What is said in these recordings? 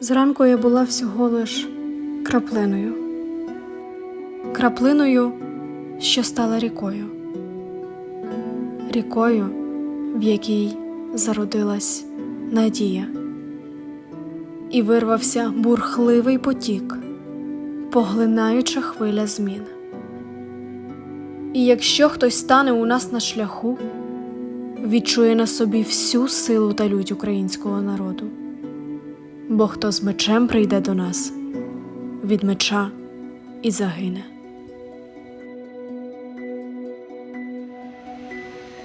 Зранку я була всього лиш краплиною, краплиною, що стала рікою, рікою, в якій зародилась надія, і вирвався бурхливий потік, поглинаюча хвиля змін. І якщо хтось стане у нас на шляху, відчує на собі всю силу та лють українського народу. Бо хто з мечем прийде до нас, від меча і загине.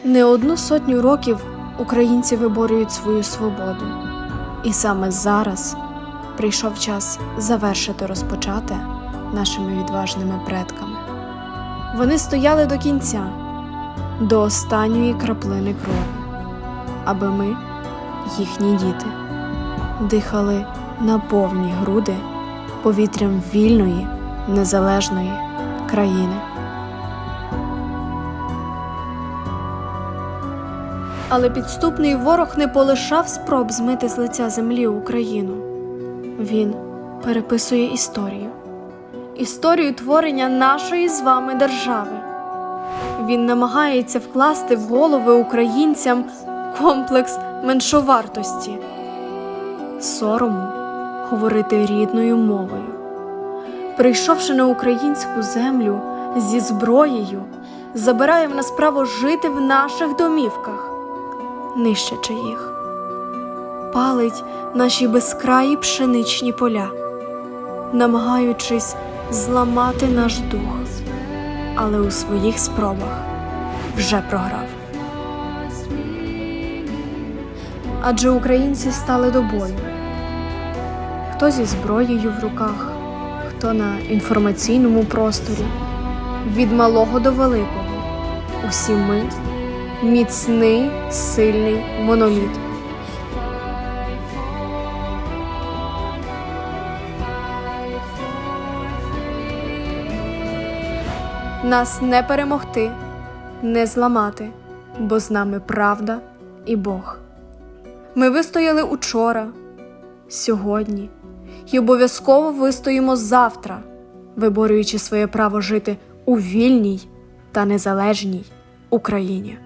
Не одну сотню років українці виборюють свою свободу, і саме зараз прийшов час завершити розпочате нашими відважними предками. Вони стояли до кінця, до останньої краплини крові, аби ми, їхні діти, дихали на повні груди повітрям вільної, незалежної країни. Але підступний ворог не полишав спроб змити з лиця землі Україну. Він переписує історію, історію творення нашої з вами держави. Він намагається вкласти в голови українцям комплекс меншовартості, сорому говорити рідною мовою. Прийшовши на українську землю зі зброєю, забирає в нас право жити в наших домівках, нищачи їх, палить наші безкраї пшеничні поля, намагаючись зламати наш дух, але у своїх спробах вже програв. Адже українці стали до бою. Хто зі зброєю в руках, хто на інформаційному просторі, від малого до великого. Усі ми міцний, сильний моноліт. Нас не перемогти, не зламати, бо з нами правда і Бог. Ми вистояли учора, сьогодні і обов'язково вистоїмо завтра, виборюючи своє право жити у вільній та незалежній Україні.